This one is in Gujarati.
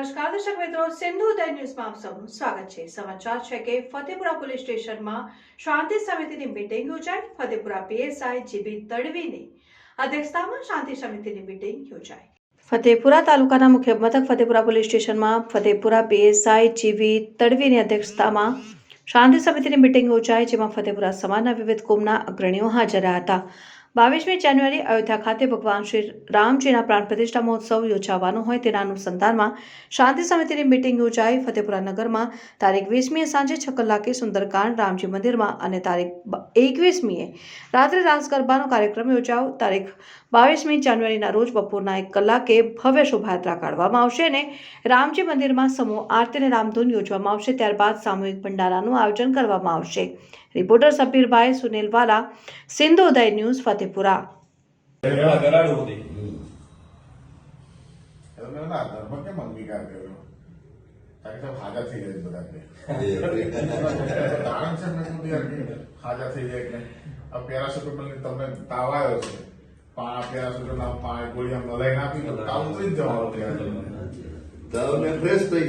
મિત્રો. સિંધુ ઉદય ન્યૂઝમાં આપ સૌનું સ્વાગત છે. સમાચાર છે કે ફતેપુરા પોલીસ સ્ટેશનમાં શાંતિ સમિતિની મીટિંગ યોજાઈ. ફતેપુરા પીએસઆઈ જીબી તડવીની અધ્યક્ષતામાં શાંતિ સમિતિની મીટિંગ યોજાઈ. ફતેપુરા તાલુકાના મુખ્ય મથક ફતેપુરા પોલીસ સ્ટેશનમાં ફતેપુરા પીએસઆઈ જીબી તડવીની અધ્યક્ષતામાં શાંતિ સમિતિની મીટિંગ યોજાઈ, જેમાં ફતેપુરા સમાજના વિવિધ કોમના અગ્રણીઓ હાજર રહ્યા હતા. બાવીસમી જાન્યુઆરી અયોધ્યા ખાતે ભગવાન શ્રી રામજીના પ્રાણ પ્રતિષ્ઠા મહોત્સવ યોજાવાનો હોય તેના અનુસંધાનમાં શાંતિ સમિતિની મિટિંગ યોજાઈ. ફતેપુરા નગરમાં તારીખ વીસમીએ સાંજે છ કલાકે સુંદરકાંડ રામજી મંદિરમાં અને તારીખ એકવીસમીએ રાત્રે રાસ ગરબાનો કાર્યક્રમ યોજાયો. તારીખ બાવીસમી જાન્યુઆરીના રોજ બપોરના એક કલાકે ભવ્ય શોભાયાત્રા કાઢવામાં આવશે અને રામજી મંદિરમાં સમૂહ આરતી અને રામધૂન યોજવામાં આવશે. ત્યારબાદ સામૂહિક ભંડારાનું આયોજન કરવામાં આવશે. Reporter Sapirbhai Sunilwala Sindhu Uday news Fatepura. ઘરેણા કરાડું હતી એ તો મેં ના ધર્મ કેમ અંગીકાર કર્યો? કારણ કે સાહેબ હાજા થઈ જાય એટલે આ પેરાસિટામોલ તમને તાવ આવ્યો છે. પા પેરાસિટામોલ ના ગોળી આમ લઈને આપી તો તાવ થઈ જ જવાનો છે. તમે ફ્રેશ થઈ ગયા